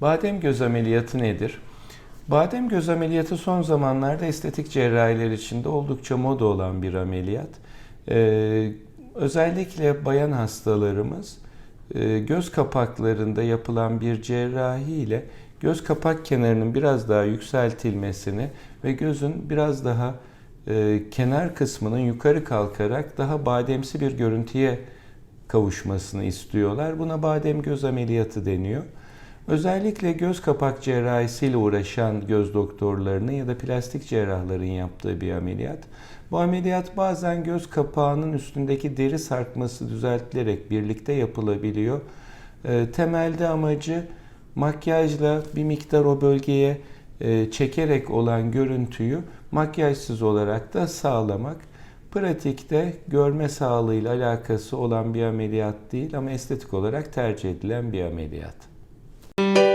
Badem göz ameliyatı nedir? Badem göz ameliyatı son zamanlarda estetik cerrahiler içinde oldukça moda olan bir ameliyat. Ee, özellikle bayan hastalarımız e, göz kapaklarında yapılan bir cerrahi ile göz kapak kenarının biraz daha yükseltilmesini ve gözün biraz daha e, kenar kısmının yukarı kalkarak daha bademsi bir görüntüye kavuşmasını istiyorlar. Buna badem göz ameliyatı deniyor. Özellikle göz kapak cerrahisiyle uğraşan göz doktorlarının ya da plastik cerrahların yaptığı bir ameliyat. Bu ameliyat bazen göz kapağının üstündeki deri sarkması düzeltilerek birlikte yapılabiliyor. E, temelde amacı makyajla bir miktar o bölgeye e, çekerek olan görüntüyü makyajsız olarak da sağlamak. Pratikte görme sağlığıyla alakası olan bir ameliyat değil ama estetik olarak tercih edilen bir ameliyat. Thank you.